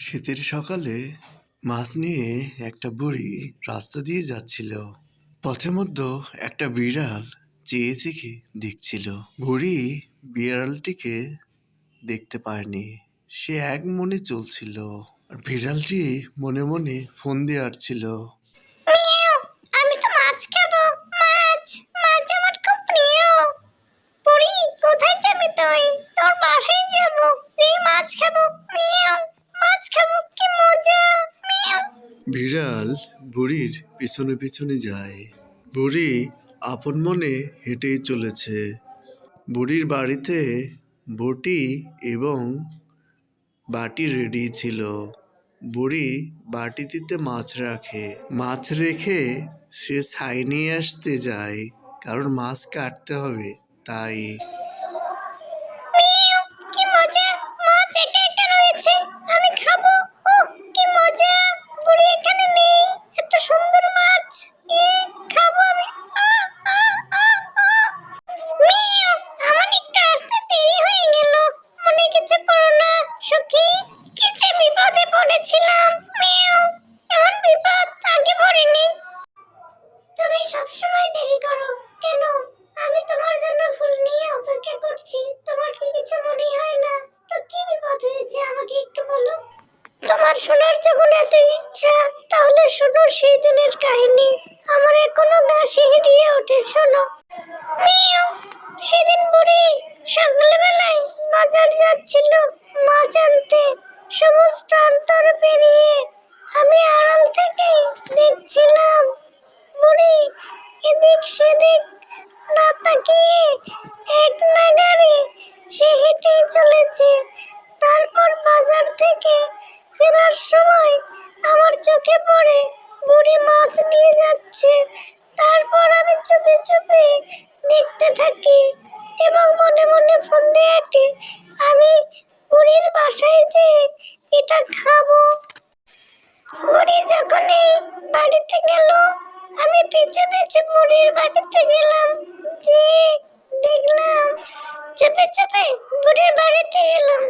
শীতের সকালে মাছ নিয়ে একটা বুড়ি রাস্তা দিয়ে যাচ্ছিল। পথে মধ্যে একটা বিড়াল চেয়ে থেকে দেখছিল। বুড়ি বিড়ালটিকে দেখতে পায়নি। সে এক মনে চলছিল। আর বিড়ালটি মনে মনে ফোন দিয়ে আসছিল বিড়াল বুড়ির পিছনে পিছনে যায়। বুড়ি আপন মনে হেঁটেই চলেছে। বুড়ির বাড়িতে বটি এবং বাটি রেডি ছিল। বুড়ি বাটিটিতে মাছ রাখে। মাছ রেখে সে ছাই নিয়ে আসতে যায়, কারণ মাছ কাটতে হবে, তাই আমাকে একটু বলো। তোমার শোনার যখন এত ইচ্ছা, তাহলে শোনো সেই দিনের কাহিনী। আমার এখনও গা শিহরিয়ে ওঠে, শোনো। সেদিন বুড়ি সকালবেলায় বাজার যাচ্ছিল মাছ আনতে সবুজ প্রান্তর পেরিয়ে আমি আড়াল থেকে থেকে ফেরার সময় আমার চোখে পড়ে বুড়ি মাছ নিয়ে যাচ্ছে। তারপর আমি চুপে চুপে দেখতে থাকি এবং মনে মনে ফোন দিয়ে আমি বুড়ির বাসায় যেয়ে এটা খাব। বুড়ি যখনই বাড়িতে গেল, আমি পিছু পিছু বুড়ির বাড়িতে গেলাম। যে দেখলাম, চুপে চুপে বুড়ির বাড়িতে গেলাম।